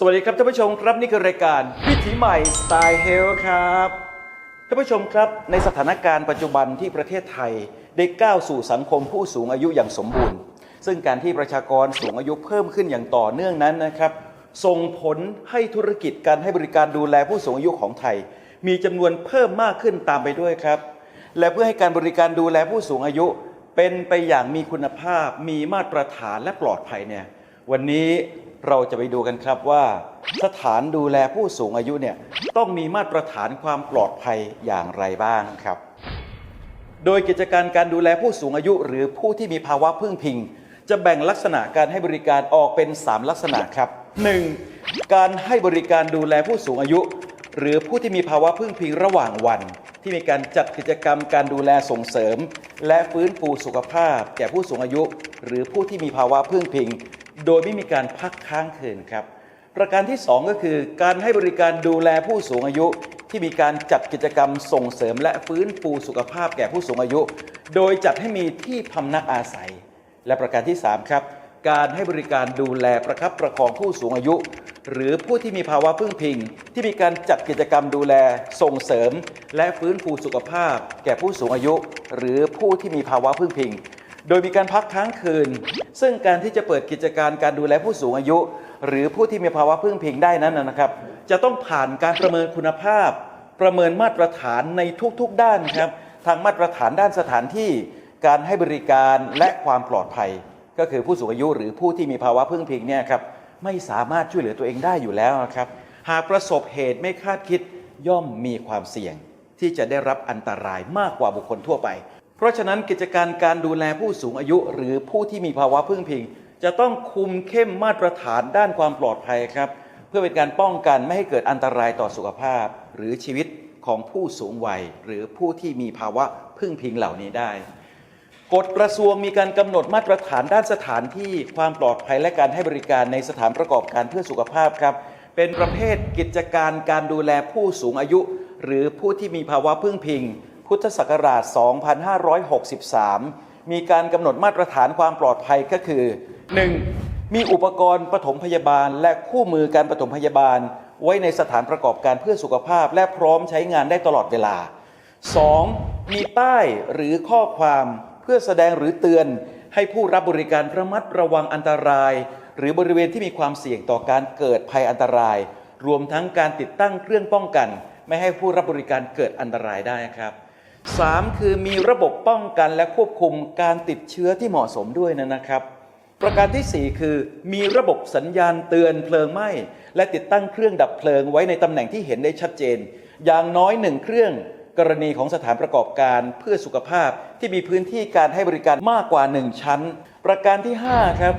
สวัสดีครับท่านผู้ชมครับนี่คือรายการวิถีใหม่สไตล์เฮลครับท่านผู้ชมครับในสถานการณ์ปัจจุบันที่ประเทศไทยได้ก้าวสู่สังคมผู้สูงอายุอย่างสมบูรณ์ ซึ่งการที่ประชากรสูงอายุเพิ่มขึ้นอย่างต่อเนื่องนั้นนะครับส่งผลให้ธุรกิจการให้บริการดูแลผู้สูงอายุของไทย มีจำนวนเพิ่มมากขึ้นตามไปด้วยครับ และเพื่อให้การบริการดูแลผู้สูงอายุ เป็นไปอย่างมีคุณภาพ มีมาตรฐานและปลอดภัยเนี่ยวันนี้ เราจะไปดูกันครับว่า สถานดูแลผู้สูงอายุเนี่ยต้องมีมาตรฐานความปลอดภัยอย่างไรบ้างครับ โดยกิจการการดูแลผู้สูงอายุ หรือผู้ที่มีภาวะพึ่งพิง จะแบ่งลักษณะการให้บริการออกเป็น 3 ลักษณะครับ 1. การให้บริการดูแลผู้สูงอายุ หรือผู้ที่มีภาวะพึ่งพิงระหว่างวัน ที่มีการจัดกิจกรรมการดูแลส่งเสริม และฟื้นฟูสุขภาพ แก่ผู้สูงอายุ หรือผู้ที่มีภาวะพึ่งพิง โดยไม่มีการพักค้างคืนครับ ประการที่ 2 ก็คือ การให้บริการดูแลผู้สูงอายุ ที่มีการจัดกิจกรรมส่งเสริมและฟื้นฟูสุขภาพแก่ผู้สูงอายุ โดยจัดให้มีที่พำนักอาศัย และประการที่ 3 ครับ การให้บริการดูแลประคับประคองผู้สูงอายุ หรือผู้ที่มีภาวะพึ่งพิง ที่มีการจัดกิจกรรมดูแลส่งเสริม และฟื้นฟูสุขภาพ แก่ผู้สูงอายุ หรือผู้ที่มีภาวะพึ่งพิง โดยมีการพักค้างคืน ซึ่งการที่จะเปิดกิจการการดูแลผู้สูงอายุ หรือผู้ที่มีภาวะพึ่งพิงได้นั้นนะครับ จะต้องผ่านการประเมินคุณภาพ ประเมินมาตรฐานในทุกๆด้านครับทางมาตรฐานด้านสถานที่ การให้บริการและความปลอดภัย ก็คือผู้สูงอายุหรือผู้ที่มีภาวะพึ่งพิงเนี่ยครับไม่สามารถช่วยเหลือตัวเองได้อยู่แล้วนะครับ หากประสบเหตุไม่คาดคิดย่อมมีความเสี่ยงที่จะได้รับอันตรายมากกว่าบุคคลทั่วไป เพราะฉะนั้นกิจการการดูแลผู้สูงอายุหรือผู้ที่มีภาวะพึ่งพิง จะต้องคุมเข้มมาตรฐานด้านความปลอดภัยครับ เพื่อเป็นการป้องกันไม่ให้เกิดอันตรายต่อสุขภาพ หรือชีวิตของผู้สูงวัย หรือผู้ที่มีภาวะพึ่งพิงเหล่านี้ได้กฎกระทรวงมีการกำหนดมาตรฐานด้านสถานที่ความปลอดภัยและการให้บริการในสถานประกอบการเพื่อสุขภาพครับ เป็นประเภทกิจการการดูแลผู้สูงอายุ หรือผู้ที่มีภาวะพึ่งพิง พุทธศักราช 2563 มีการกำหนดมาตรฐานความปลอดภัยก็คือ 1. มีอุปกรณ์ปฐมพยาบาล และคู่มือการปฐมพยาบาล ไว้ในสถานประกอบการเพื่อสุขภาพ และพร้อมใช้งานได้ตลอดเวลา 2. มีป้ายหรือข้อความเพื่อแสดงหรือเตือน ให้ผู้รับบริการระมัดระวังอันตราย หรือบริเวณที่มีความเสี่ยงต่อการเกิดภัยอันตราย รวมทั้งการติดตั้งเครื่องป้องกัน ไม่ให้ผู้รับบริการเกิดอันตรายได้ครับ 3. คือมีระบบป้องกันและควบคุมการติดเชื้อที่เหมาะสมด้วยนะครับ ประการที่ 4 คือมีระบบสัญญาณเตือนเพลิงไหม้และติดตั้งเครื่องดับเพลิงไว้ในตำแหน่งที่เห็นได้ชัดเจน อย่างน้อยหนึ่งเครื่องกรณีของสถานประกอบการเพื่อสุขภาพที่มีพื้นที่การให้บริการมากกว่า 1 ชั้น ประการที่ 5 ครับ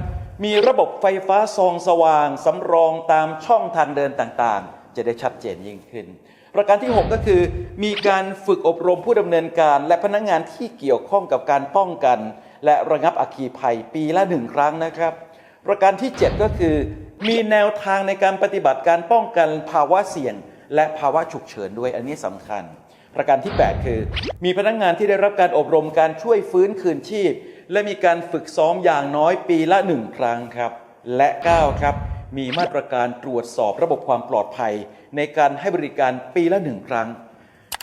มีระบบไฟฟ้าซองสว่างสำรองตามช่องทางเดินต่างๆ จะได้ชัดเจนยิ่งขึ้น ประการที่ 6 ก็คือ มีการฝึกอบรมผู้ดำเนินการ และพนักงานที่เกี่ยวข้องกับการป้องกัน และระงับอัคคีภัยปีละหนึ่งครั้งนะครับ ประการที่ 7 ก็คือ มีแนวทางในการปฏิบัติการป้องกันภาวะเสี่ยง และภาวะฉุกเฉินด้วยอันนี้สำคัญ ประการที่ 8 คือ มีพนักงานที่ได้รับการอบรมการช่วยฟื้นคืนชีพ และมีการฝึกซ้อมอย่างน้อยปีละหนึ่งครั้งครับและ 9 ครับ มีมาตรการตรวจสอบระบบความปลอดภัย ในการให้บริการปีละหนึ่งครั้ง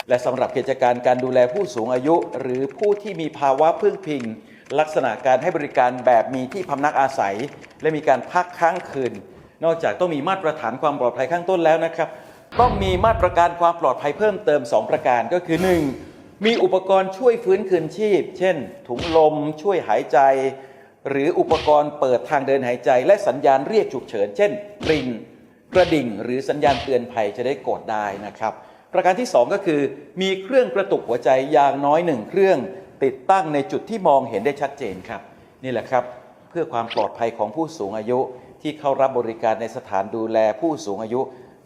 และสำหรับกิจการการดูแลผู้สูงอายุ หรือผู้ที่มีภาวะพึ่งพิง ลักษณะการให้บริการแบบมีที่พำนักอาศัย และมีการพักค้างคืน นอกจากต้องมีมาตรฐานความปลอดภัยข้างต้นแล้วนะครับ ต้องมีมาตรการความปลอดภัยเพิ่มเติม 2 ประการก็คือ 1. มีอุปกรณ์ช่วยฟื้นคืนชีพ เช่น ถุงลมช่วยหายใจ หรืออุปกรณ์เปิดทางเดินหายใจ และสัญญาณเรียกฉุกเฉิน เช่นกริ่งกระดิ่ง หรือสัญญาณเตือนภัยจะได้กดได้นะครับ ประการที่ 2 ก็คือ มีเครื่องกระตุกหัวใจอย่างน้อยหนึ่งเครื่องติดตั้งในจุดที่มองเห็นได้ชัดเจนครับ นี่แหละครับ เพื่อความปลอดภัยของผู้สูงอายุที่เข้ารับบริการในสถานดูแลผู้สูงอายุ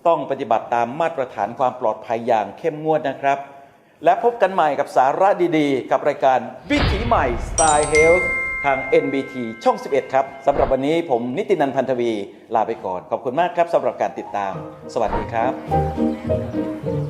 ต้องปฏิบัติตามมาตรฐานความปลอดภัยอย่างเข้มงวดนะครับ และพบกันใหม่กับสาระดีๆ กับรายการวิถีใหม่สไตล์เฮล ทาง NBT ช่อง 11 ครับสำหรับวันนี้ผมนิตินันพันธวี ลาไปก่อน ขอบคุณมากครับสำหรับการติดตาม สวัสดีครับ